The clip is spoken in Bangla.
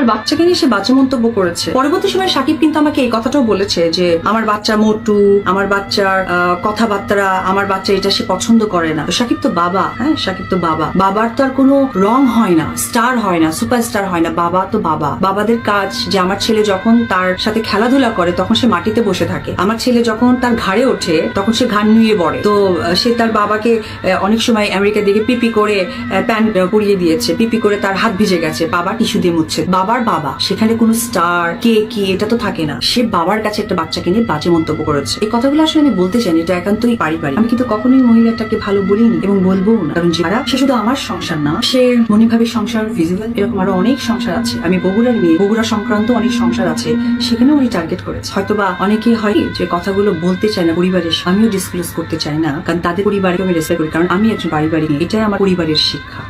আমার বাচ্চাকে নিয়ে সে বাজে মন্তব্য করেছে। পরবর্তী সময় সাকিব কিন্তু আমাকে এই কথাটাও বলেছে যে, আমার বাচ্চা মোটু, আমার বাচ্চার কথাবার্তা আমার বাচ্চা এটা সে পছন্দ করে না। সাকিব তো বাবা হ্যাঁ সাকিব তো বাবা। বাবার তো আর কোনো রং হয় না, স্টার হয় না, সুপারস্টার হয় না, বাবা তো বাবা। বাবাদের কাজ, যে আমার ছেলে যখন তার সাথে খেলাধুলা করে, তখন সে মাটিতে বসে থাকে। আমার ছেলে যখন তার ঘাড়ে ওঠে, তখন সে ঘাড় নুয়ে পড়ে। তো সে তার বাবাকে অনেক সময় আমেরিকা দিকে পিপি করে প্যান্ট পরিয়ে দিয়েছে। পিপি করে তার হাত ভিজে গেছে। বাবা টিস্যু দিয়ে মুছছে। বাবার বাবা, সেখানে কোনো স্টার কে কি, এটা তো থাকে না। সে বাবার কাছে একটা বাচ্চাকে নিয়ে বাজে মন্তব্য করেছে। এই কথাগুলো আসলে আমি বলতে চাই এটা একান্তই পারিবারিক। আমি কিন্তু কখনোই মহিলাটাকে ভালো বলিনি এবং বলব না। কারণ যারা সে শুধু আমার সংসার না, সে মনিভাবে সংসার ভিজিবল এরকম আরও অনেক সংসার আছে। আমি বগুড়ার মেয়ে, বগুড়া সংক্রান্ত অনেক সংসার আছে, সেখানেও উনি টার্গেট করেছে। হয়তোবা অনেকে হয় যে কথাগুলো বলতে চায় না পরিবারের আমিও ডিসক্লোজ করতে চাই না, কারণ তাদের পরিবারকে আমি রেসপেক্ট করি, কারণ আমি একজন পারিবারিক। এটাই আমার পরিবারের শিক্ষা।